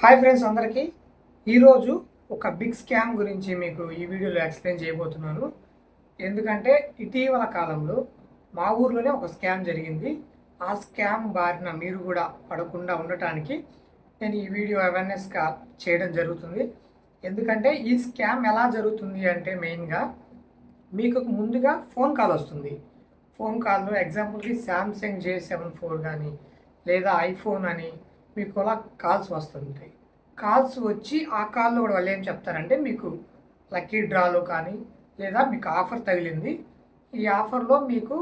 Hi friends అందరికీ. ఈరోజు ఒక బిగ్ స్కామ్ గురించి మీకు ఈ వీడియోలో ఎక్స్ప్లెయిన్ చేయబోతున్నాను. ఎందుకంటే ఇటీవల కాలంలో మా ఊర్లోనే ఒక స్కామ్ జరిగింది. ఆ స్కామ్ బారిన మీరు కూడా పడకుండా ఉండటానికి నేను ఈ వీడియో అవేర్నెస్గా చేయడం జరుగుతుంది. ఎందుకంటే ఈ స్కామ్ ఎలా జరుగుతుంది అంటే మెయిన్గా మీకు ముందుగా ఫోన్ కాల్ వస్తుంది. ఫోన్ కాల్లో ఎగ్జాంపుల్కి శాంసంగ్ జే సెవెన్ ఫోర్ కానీ లేదా ఐఫోన్ అని మీకు అలా కాల్స్ వస్తుంటాయి. కాల్స్ వచ్చి ఆ కాల్లో కూడా వాళ్ళు ఏం చెప్తారంటే మీకు లక్కీ డ్రాలో కానీ లేదా మీకు ఆఫర్ తగిలింది. ఈ ఆఫర్లో మీకు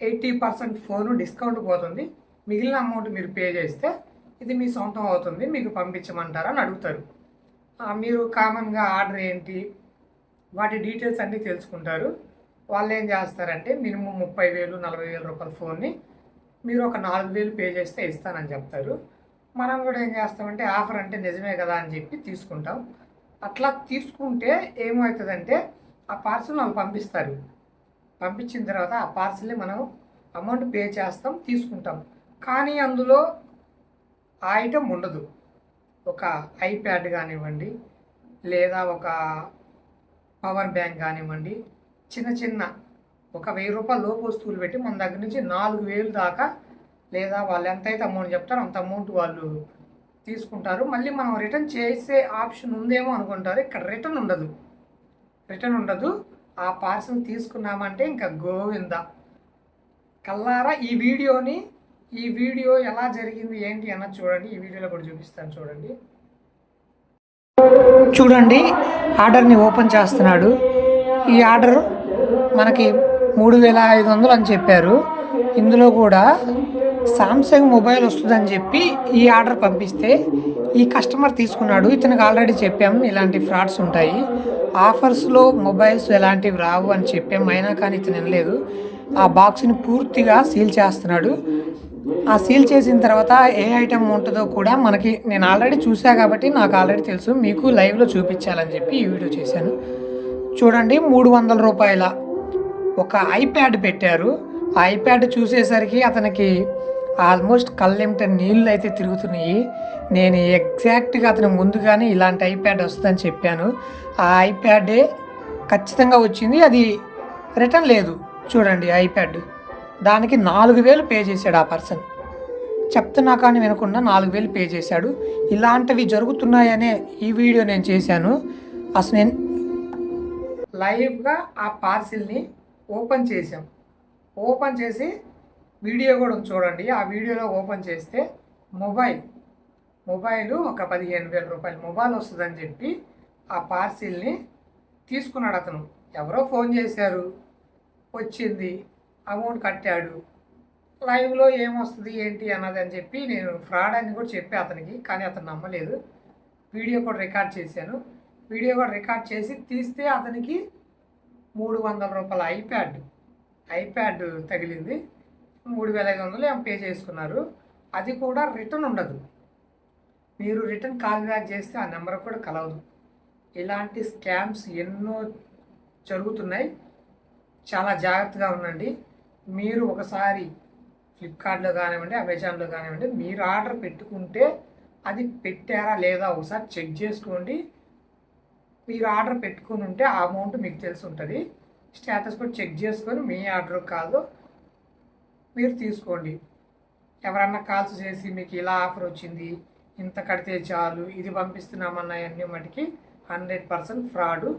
ఎయిటీ పర్సెంట్ ఫోన్ డిస్కౌంట్ పోతుంది. మిగిలిన అమౌంట్ మీరు పే చేస్తే ఇది మీ సొంతం అవుతుంది మీకు పంపించమంటారని అడుగుతారు. మీరు కామన్గా ఆర్డర్ ఏంటి వాటి డీటెయిల్స్ అన్నీ తెలుసుకుంటారు. వాళ్ళు ఏం చేస్తారంటే మినిమం ముప్పై వేలు నలభై వేల రూపాయల ఫోన్ని మీరు ఒక నాలుగు వేలు పే చేస్తే ఇస్తానని చెప్తారు. మనం కూడా ఏం చేస్తామంటే ఆఫర్ అంటే నిజమే కదా అని చెప్పి తీసుకుంటాం. అట్లా తీసుకుంటే ఏమవుతుందంటే ఆ పార్సల్ వాళ్ళు పంపిస్తారు. పంపించిన తర్వాత ఆ పార్సల్ని మనం అమౌంట్ పే చేస్తాం తీసుకుంటాం. కానీ అందులో ఆ ఐటెం ఉండదు. ఒక ఐప్యాడ్ కానివ్వండి లేదా ఒక పవర్ బ్యాంక్ కానివ్వండి చిన్న చిన్న ఒక వెయ్యి రూపాయల లోపు వస్తువులు పెట్టి మన దగ్గర నుంచి నాలుగు వేలు దాకా లేదా వాళ్ళు ఎంత అయితే అమౌంట్ చెప్తారో అంత అమౌంట్ వాళ్ళు తీసుకుంటారు. మళ్ళీ మనం రిటర్న్ చేసే ఆప్షన్ ఉందేమో అనుకుంటారు. ఇక్కడ రిటర్న్ ఉండదు. రిటర్న్ ఉండదు. ఆ పార్సల్ తీసుకున్నామంటే ఇంకా గోవింద. కల్లారా ఈ వీడియోని ఈ వీడియో ఎలా జరిగింది ఏంటి అన్నది చూడండి. ఈ వీడియోలో కూడా చూపిస్తాను చూడండి. చూడండి ఆర్డర్ని ఓపెన్ చేస్తున్నాడు. ఈ ఆర్డర్ మనకి మూడు వేల ఐదు వందలు అని చెప్పారు. ఇందులో కూడా సామ్సంగ్ మొబైల్ వస్తుందని చెప్పి ఈ ఆర్డర్ పంపిస్తే ఈ కస్టమర్ తీసుకున్నాడు. ఇతనికి ఆల్రెడీ చెప్పాము ఇలాంటి ఫ్రాడ్స్ ఉంటాయి. ఆఫర్స్లో మొబైల్స్ ఎలాంటివి రావు అని చెప్పాము అయినా కానీ ఇతను వినలేదు. ఆ బాక్స్ని పూర్తిగా సీల్ చేస్తున్నాడు. ఆ సీల్ చేసిన తర్వాత ఏ ఐటెం ఉంటుందో కూడా మనకి నేను ఆల్రెడీ చూసా కాబట్టి నాకు ఆల్రెడీ తెలుసు. మీకు లైవ్లో చూపించాలని చెప్పి ఈ వీడియో చేశాను. చూడండి మూడు వందల రూపాయల ఒక ఐప్యాడ్ పెట్టారు. ఆ ఐప్యాడ్ చూసేసరికి అతనికి ఆల్మోస్ట్ కళ్ళెంట నీళ్ళు అయితే తిరుగుతున్నాయి. నేను ఎగ్జాక్ట్గా అతను ముందుగానే ఇలాంటి ఐప్యాడ్ వస్తుందని చెప్పాను. ఆ ఐప్యాడే ఖచ్చితంగా వచ్చింది. అది రిటర్న్ లేదు. చూడండి ఐప్యాడ్. దానికి నాలుగు వేలు పే చేశాడు ఆ పర్సన్. చెప్తున్నా కానీ వినకుండా నాలుగు వేలు పే చేశాడు. ఇలాంటివి జరుగుతున్నాయనే ఈ వీడియో నేను చేశాను. అసలు నేను లైవ్గా ఆ పార్సిల్ని ఓపెన్ చేసాం ఓపెన్ చేసి వీడియో కూడా చూడండి. ఆ వీడియోలో ఓపెన్ చేస్తే మొబైల్ మొబైల్ ఒక పదిహేను వేల రూపాయల. మొబైల్ వస్తుందని చెప్పి ఆ పార్సిల్ని తీసుకున్నాడు అతను. ఎవరో ఫోన్ చేశారు. వచ్చింది. అమౌంట్ కట్టాడు. లైవ్లో ఏమొస్తుంది ఏంటి అన్నది అని చెప్పి నేను ఫ్రాడ్ అని కూడా చెప్పి అతనికి కానీ అతను నమ్మలేదు. వీడియో కూడా రికార్డ్ చేశాను. వీడియో కూడా రికార్డ్ చేసి తీస్తే అతనికి మూడు వందల రూపాయల ఐప్యాడ్. ఐప్యాడ్ తగిలింది. మూడు వేల ఐదు వందలు ఏమో పే చేసుకున్నారు. అది కూడా రిటర్న్ ఉండదు. మీరు రిటర్న్ కాల్ బ్యాక్ చేస్తే ఆ నెంబర్ కూడా కలవదు. ఇలాంటి స్కామ్స్ ఎన్నో జరుగుతున్నాయి. చాలా జాగ్రత్తగా ఉండండి. మీరు ఒకసారి ఫ్లిప్కార్ట్లో కానివ్వండి అమెజాన్లో కానివ్వండి మీరు ఆర్డర్ పెట్టుకుంటే అది పెట్టారా లేదా ఒకసారి చెక్ చేసుకోండి. మీరు ఆర్డర్ పెట్టుకుని ఉంటే ఆ అమౌంట్ మీకు తెలిసి ఉంటుంది. స్టేటస్ కూడా చెక్ చేసుకొని మీ ఆర్డర్ కాదు మీరు తీసుకోండి. ఎవరన్నా కాల్స్ చేసి మీకు ఇలా ఆఫర్ వచ్చింది ఇంత కడితే చాలు ఇది పంపిస్తున్నామన్న అన్ని మటుకి హండ్రెడ్ పర్సెంట్ ఫ్రాడు.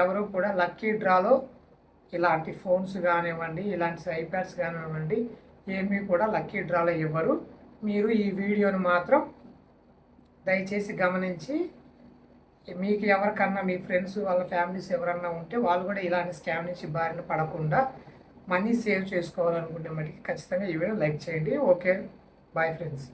ఎవరు కూడా లక్కీ డ్రాలో ఇలాంటి ఫోన్స్ కానివ్వండి ఇలాంటి ఐప్యాడ్స్ కానివ్వండి ఏమీ కూడా లక్కీ డ్రాలో ఇవ్వరు. మీరు ఈ వీడియోని మాత్రం దయచేసి గమనించి మీకు ఎవరికన్నా మీ ఫ్రెండ్స్ వాళ్ళ ఫ్యామిలీస్ ఎవరన్నా ఉంటే వాళ్ళు కూడా ఇలాంటి స్కామ్ నుంచి బారిన పడకుండా మనీ సేవ్ చేసుకోవాలనుకునే మటుకి ఖచ్చితంగా ఈ వీడియో లైక్ చేయండి. ఓకే. Bye friends.